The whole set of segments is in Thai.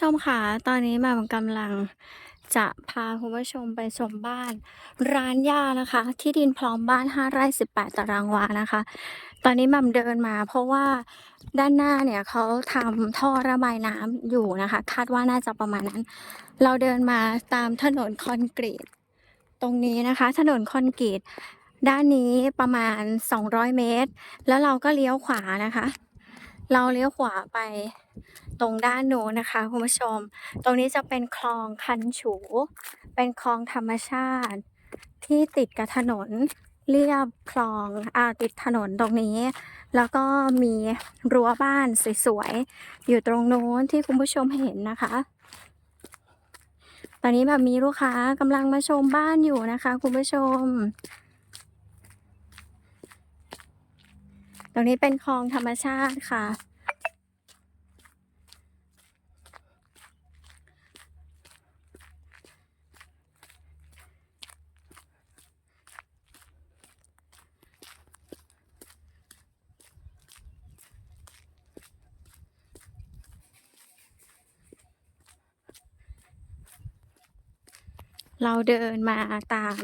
ชมค่ะ ตอนนี้แม่มกำลังจะพาคุณผู้ชมไปชมบ้าน ร้านย่านะคะ ที่ดินพร้อมบ้าน 5 ไร่ 18 ตารางวานะคะ ตอนนี้แม่มเดินมาเพราะว่าด้านหน้าเนี่ยเขาทำท่อระบายน้ำอยู่นะคะ คาดว่าน่าจะประมาณนั้น เราเดินมาตามถนนคอนกรีต ตรงนี้นะคะ ถนนคอนกรีต ด้านนี้ประมาณ 200 เมตร แล้วเราก็เลี้ยวขวานะคะ เราเลี้ยวขวาไปตรงด้านโน้นนะคะคุณผู้ชม ตรงนี้จะเป็นคลองคันฉู เป็นคลองธรรมชาติ ที่ติดกับถนนเรียบคลองอ่าติดถนนตรงนี้ แล้วก็มีรั้วบ้านสวยๆ อยู่ตรงโน้นที่คุณผู้ชมเห็นนะคะ ตอนนี้แบบมีลูกค้ากำลังมาชมบ้านอยู่นะคะ คุณผู้ชม ตรงนี้เป็นคลองธรรมชาติค่ะ เราเดินมาตาม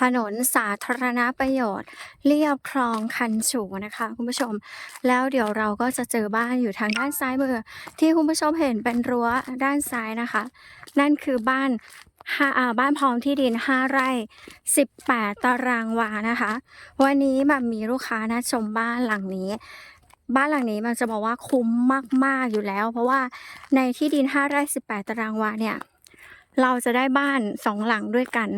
ถนนสาธารณประโยชน์ เรียบคลองคันฉูนะคะ คุณผู้ชม แล้วเดี๋ยวเราก็จะเจอบ้านอยู่ทางด้านซ้ายมือ ที่คุณผู้ชมเห็นเป็นรั้วด้านซ้ายนะคะ นั่นคือบ้านห้าบ้านพร้อมที่ดิน 5 ไร่ 18 ตารางวานะคะ วันนี้แบบมีลูกค้านัดชมบ้านหลังนี้บ้านหลังนี้มันจะบอกว่าคุ้มมาก ๆ อยู่แล้ว เพราะว่าในที่ดิน5ไร่18 ตารางวาเนี่ย เราจะได้บ้านสองหลังด้วยกัน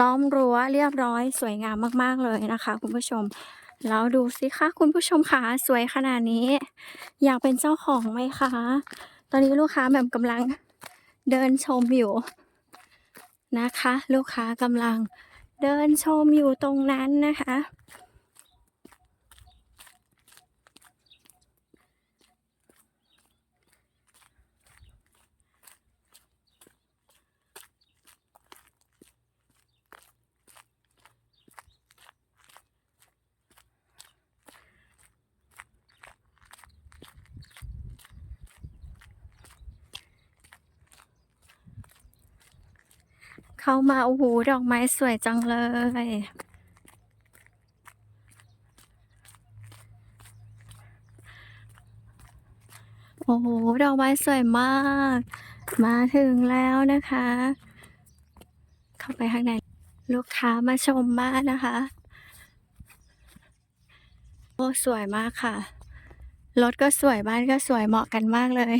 ล้อมรั้วเรียบร้อยสวยงามมากๆเลยนะคะ คุณผู้ชมแล้วดูสิคะคุณผู้ชมคะสวยขนาดนี้ อยากเป็นเจ้าของไหมคะ ตอนนี้ลูกค้าแบบกำลังเดินชมอยู่นะคะ ลูกค้ากำลังเดินชมอยู่ตรงนั้นนะคะ เข้ามาโอ้โหดอกไม้สวยจังเลย โอ้โหดอกไม้สวยมาก มาถึงแล้วนะคะ เข้าไปข้างในลูกค้ามาชมบ้านนะคะ โอ้สวยมากค่ะรถก็สวยบ้านก็สวยเหมาะกันมากเลย